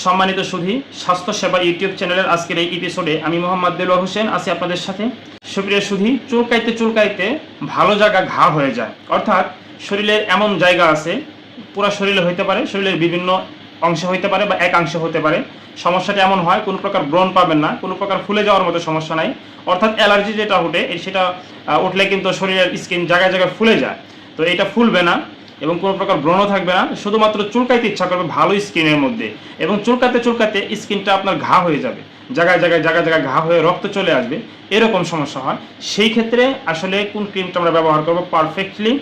সম্মানিত সুধী, স্বাস্থ্য সেবা ইউটিউব চ্যানেলের আজকের এই এপিসোডে আমি মোহাম্মদ দেলোয়ার হোসেন আছি আপনাদের সাথে। সুপ্রিয় সুধী, চুলকাইতে চুলকাইতে ভালো জায়গা ঘা হয়ে যায়। অর্থাৎ শরীরের এমন জায়গা আছে, পুরো শরীরে হইতে পারে, শরীরের বিভিন্ন অংশ হইতে পারে বা একাংশ হতে পারে। সমস্যাটা এমন হয়, কোনো প্রকার ব্রণ পাবেন না, কোনো প্রকার ফুলে যাওয়ার মতো সমস্যা নাই। অর্থাৎ অ্যালার্জি যেটা উঠে সেটা উঠলে কিন্তু শরীরের স্কিন জায়গায় জায়গায় ফুলে যায়। তো এটা ফুলবে না। এবং কোনো প্রকার ব্রণ থাকবে না, শুধুমাত্র চুলকাইতে ইচ্ছা করবে ভালো স্কিনের মধ্যে। এবং চুলকাতে চুলকাতে স্কিনটা আপনার ঘা হয়ে যাবে। জায়গায় জায়গায় জায়গায় জায়গায় ঘা হয়ে রক্ত চলে আসবে। এরকম সমস্যা হয়। সেই ক্ষেত্রে আসলে কোন ক্রিমটা আমরা ব্যবহার করব? পারফেক্টলি।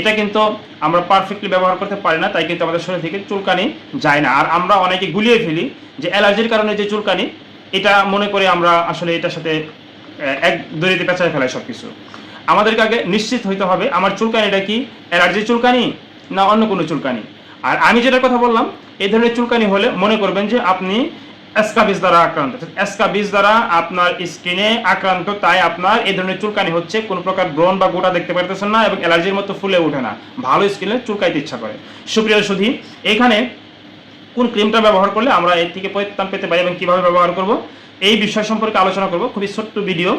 এটা কিন্তু আমরা পারফেক্টলি ব্যবহার করতে পারি না, তাই কিন্তু আমাদের শরীর থেকে চুলকানি যায় না। আর আমরা অনেকে গুলিয়ে ফেলি যে অ্যালার্জির কারণে যে চুলকানি, এটা মনে করে আমরা আসলে এটার সাথে এক দড়িতে পেঁচায় ফেলাই সব কিছু আমাদেরকে আগে নিশ্চিত হইতে হবে, আমার চুলকানিটা কি অ্যালার্জির চুলকানি না অন্য কোনো চুলকানি? আর আমি যেটা কথা বললাম, এই ধরনের চুলকানি হলে মনে করবেন যে আপনি অ্যাসকাবিস দ্বারা আক্রান্ত। অ্যাসকাবিস দ্বারা আপনার স্কিনে আক্রান্ত, তাই আপনার এই ধরনের চুলকানি হচ্ছে, কোনো প্রকার ব্রণ বা গোটা দেখতে পারতেছেন না এবং অ্যালার্জির মতো ফুলে ওঠে না। ভালো স্কিনে চুলকাইতে ইচ্ছা করে। সুপ্রিয় সুধী এখানে কোন ক্রিমটা ব্যবহার করলে আমরা এর থেকে পরিত্রাণ পেতে পারি এবং কীভাবে ব্যবহার করব, এই বিষয় সম্পর্কে আলোচনা করব। খুবই ছোট্ট ভিডিও।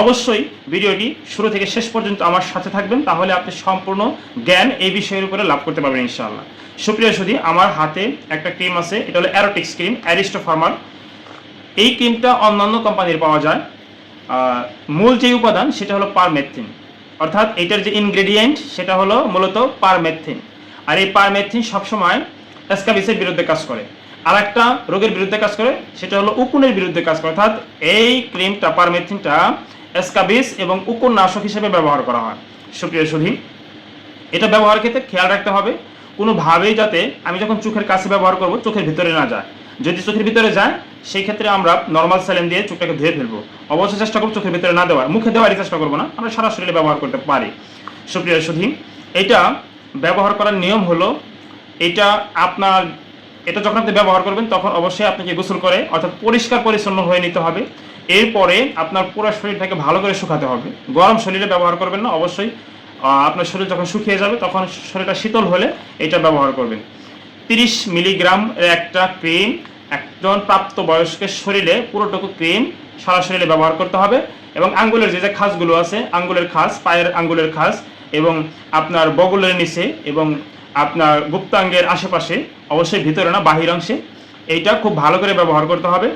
অবশ্যই ভিডিওটি শুরু থেকে শেষ পর্যন্ত আমার সাথে থাকবেন, তাহলে আপনি সম্পূর্ণ জ্ঞান এই বিষয়ের উপরে লাভ করতে পারবেন ইনশাআল্লাহ। সুপ্রিয় সুধী, আমার হাতে একটা ক্রিম আছে, এটা হলো অ্যারোটিক্স ক্রিম অ্যারিস্টো ফার্মার এই ক্রিমটা অন্যান্য কোম্পানির পাওয়া যায়। মূল যে উপাদান, সেটা হলো পারমেথিন। অর্থাৎ এটার যে ইনগ্রেডিয়েন্ট সেটা হলো মূলত পারমেথিন। আর এই পারমেথিন সবসময় অ্যাসকাবিসের বিরুদ্ধে কাজ করে। আর একটা রোগের বিরুদ্ধে কাজ করে, সেটা হলো উকুনের বিরুদ্ধে কাজ করে। অর্থাৎ এই ক্রিমটা, পারমেথিনটা অ্যাসকাবিস এবং উকুন নাশক হিসেবে ব্যবহার করা হয়। সুপ্রিয় সুধী, এটা ব্যবহার ক্ষেত্রে খেয়াল রাখতে হবে। কোনোভাবেই যাতে আমি যখন চোখের কাছে ব্যবহার করব, চোখের ভিতরে না যায়। যদি চোখের ভিতরে যায় সেই ক্ষেত্রে আমরা নর্মাল স্যালেন দিয়ে চোখটাকে ধুয়ে ফেলব। অবশ্যই চেষ্টা করব চোখের ভিতরে না দেওয়ার। মুখে দেওয়ারই চেষ্টা করব না। আমরা সারা শরীরে ব্যবহার করতে পারি। সুপ্রিয় সুধী, এটা ব্যবহার করার নিয়ম হলো, এটা আপনার এটা যখন আপনি ব্যবহার করবেন, তখন অবশ্যই আপনাকে গোসল করে অর্থাৎ পরিষ্কার পরিচ্ছন্ন হয়ে নিতে হবে। এরপরে আপনার পুরো শরীরটাকে ভালো করে শুকাতে হবে। গরম শরীরে ব্যবহার করবেন না, অবশ্যই আপনার শরীর যখন শুকিয়ে যাবে, তখন শরীরটা শীতল হলে এটা ব্যবহার করবেন। তিরিশ মিলিগ্রাম একটা ক্রিম, একজন প্রাপ্ত বয়স্কের শরীরে পুরোটুকু ক্রিম সারা শরীরে ব্যবহার করতে হবে এবং আঙ্গুলের যে যে খাসগুলো আছে, আঙ্গুলের খাস পায়ের আঙ্গুলের খাস এবং আপনার বগলের নিচে এবং আপনার গুপ্তাঙ্গের আশেপাশে, অবশ্যই ভিতরে না, বাহির অংশে। এইটা খুব ভালো করে ব্যবহার করতে হবে।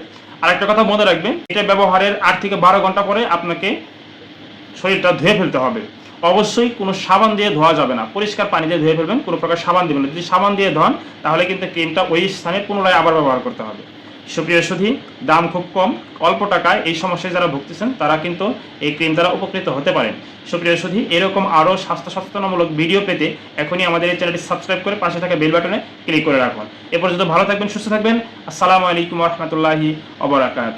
আর একটা কথা মনে রাখবেন, এটা ব্যবহারের আট থেকে বারো ঘণ্টা পরে আপনাকে শরীরটা ধুয়ে ফেলতে হবে। অবশ্যই কোনো সাবান দিয়ে ধোয়া যাবে না। পরিষ্কার পানি দিয়ে ধুয়ে ফেলবেন, কোনো প্রকার সাবান দেবেন না। যদি সাবান দিয়ে ধোয়ান, তাহলে কিন্তু ক্রিমটা ওই স্থানে পুনরায় আবার ব্যবহার করতে হবে। সুপ্রিয় সুধি, দাম খুব কম, অল্প টাকায় এই সমস্যায় যারা ভুগতেছেন, তারা কিন্তু এই ক্রিম দ্বারা উপকৃত হতে পারেন। সুপ্রিয় সুধি, এরকম আরও স্বাস্থ্য সচেতনামূলক ভিডিও পেতে এখনই আমাদের এই চ্যানেলটি সাবস্ক্রাইব করে পাশে থাকা বেল বাটনে ক্লিক করে রাখুন। এ পর্যন্ত ভালো থাকবেন, সুস্থ থাকবেন। আসসালামু আলাইকুম রহমতুল্লাহি অবরাকাত